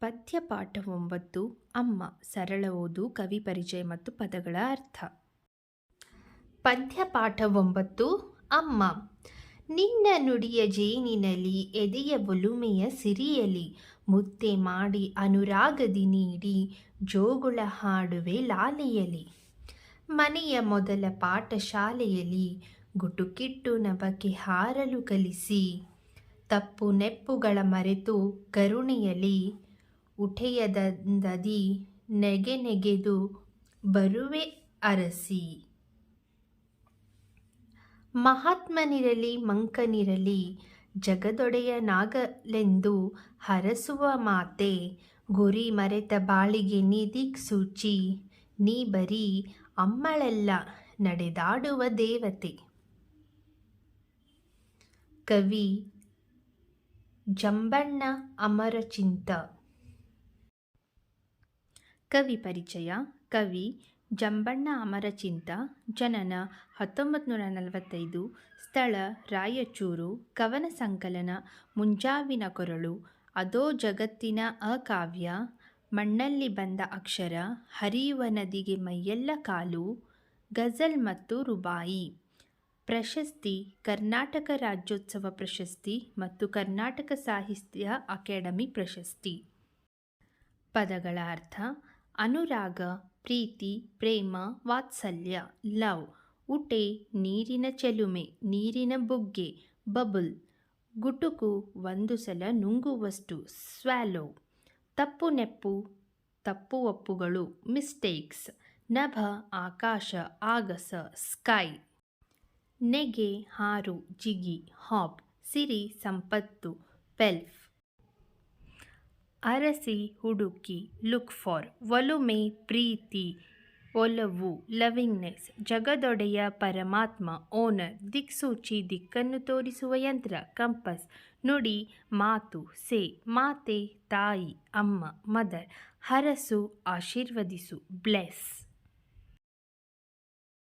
ಪದ್ಯಪಾಠ ಒಂಬತ್ತು, ಅಮ್ಮ, ಸರಳ ಓದು, ಕವಿ ಪರಿಚಯ ಮತ್ತು ಪದಗಳ ಅರ್ಥ. ಪದ್ಯಪಾಠ ಒಂಬತ್ತು, ಅಮ್ಮ, ನಿನ್ನ ನುಡಿಯ ಜೇನಿನಲಿ, ಎದೆಯ ಒಲುಮೆಯ ಸಿರಿಯಲಿ, ಮುತ್ತೆ ಮಾಡಿ ಅನುರಾಗದಿ ನೀಡಿ, ಜೋಗುಳ ಹಾಡುವೆ ಲಾಲೆಯಲಿ. ಮನೆಯ ಮೊದಲ ಪಾಠಶಾಲೆಯಲ್ಲಿ ಗುಟುಕಿಟ್ಟು ನಬಕೆ ಹಾರಲು ಕಲಿಸಿ, ತಪ್ಪು ನೆಪ್ಪುಗಳ ಮರೆತು ಕರುಣೆಯಲಿ ಉಠೆಯದಂದದಿ ನೆಗೆ ನೆಗೆದು ಬರುವೆ ಅರಸಿ. ಮಹಾತ್ಮನಿರಲಿ ಮಂಕನಿರಲಿ ಜಗದೊಡೆಯನಾಗಲೆಂದು ಹರಸುವ ಮಾತೆ, ಗುರಿ ಮರೆತ ಬಾಳಿಗೆ ನೀ ಸೂಚಿ, ನೀ ಬರೀ ಅಮ್ಮಳೆಲ್ಲ ನಡೆದಾಡುವ ದೇವತೆ. ಕವಿ ಜಂಬಣ್ಣ ಅಮರಚಿಂತ ಕವಿ ಪರಿಚಯ, ಕವಿ ಜಂಬಣ್ಣ ಅಮರಚಿಂತ, ಜನನ ಹತ್ತೊಂಬತ್ತು ನೂರ ನಲವತ್ತೈದು ಸ್ಥಳ ರಾಯಚೂರು, ಕವನ ಸಂಕಲನ ಮುಂಜಾವಿನ ಕೊರಳು ಅದೋ ಜಗತ್ತಿನ ಅಕಾವ್ಯ, ಮಣ್ಣಲ್ಲಿ ಬಂದ ಅಕ್ಷರ, ಹರಿಯುವ ನದಿಗೆ ಮೈಯೆಲ್ಲ ಕಾಲು, ಗಜಲ್ ಮತ್ತು ರುಬಾಯಿ. ಪ್ರಶಸ್ತಿ, ಕರ್ನಾಟಕ ರಾಜ್ಯೋತ್ಸವ ಪ್ರಶಸ್ತಿ ಮತ್ತು ಕರ್ನಾಟಕ ಸಾಹಿತ್ಯ ಅಕಾಡೆಮಿ ಪ್ರಶಸ್ತಿ. ಪದಗಳ ಅರ್ಥ ಅನುರಾಗ, ಪ್ರೀತಿ, ಪ್ರೇಮ, ವಾತ್ಸಲ್ಯ, ಲವ್ ಉಟೆ ನೀರಿನ ಚೆಲುಮೆ, ನೀರಿನ ಬುಗ್ಗೆ, ಬಬುಲ್. ಗುಟುಕು ಒಂದು ಸಲ ನುಂಗುವಷ್ಟು ಸ್ವ್ಯಾಲೋ ತಪ್ಪು ನೆಪ್ಪು, ತಪ್ಪು ಒಪ್ಪುಗಳು, ಮಿಸ್ಟೇಕ್ಸ್. ನಭ, ಆಕಾಶ, ಆಗಸ, ಸ್ಕೈ. ನೆಗೆ, ಹಾರು, ಜಿಗಿ ಹಾಪ್ ಸಿರಿ, ಸಂಪತ್ತು, ಪೆಲ್ಫ್. ಅರಸಿ ಹುಡುಕಿ ಲುಕ್ ಫಾರ್ ಒಲುಮೆ ಪ್ರೀತಿ, ಒಲವು ಲವಿಂಗ್ನೆಸ್ ಜಗದೊಡೆಯ ಪರಮಾತ್ಮ ಓನರ್ ದಿಕ್ಸೂಚಿ, ದಿಕ್ಕನ್ನು ತೋರಿಸುವ ಯಂತ್ರ ಕಂಪಸ್ ನುಡಿ, ಮಾತು, ಸೇ, ಮಾತೆ, ತಾಯಿ, ಅಮ್ಮ ಮದರ್ ಹರಸು, ಆಶೀರ್ವದಿಸು ಬ್ಲೆಸ್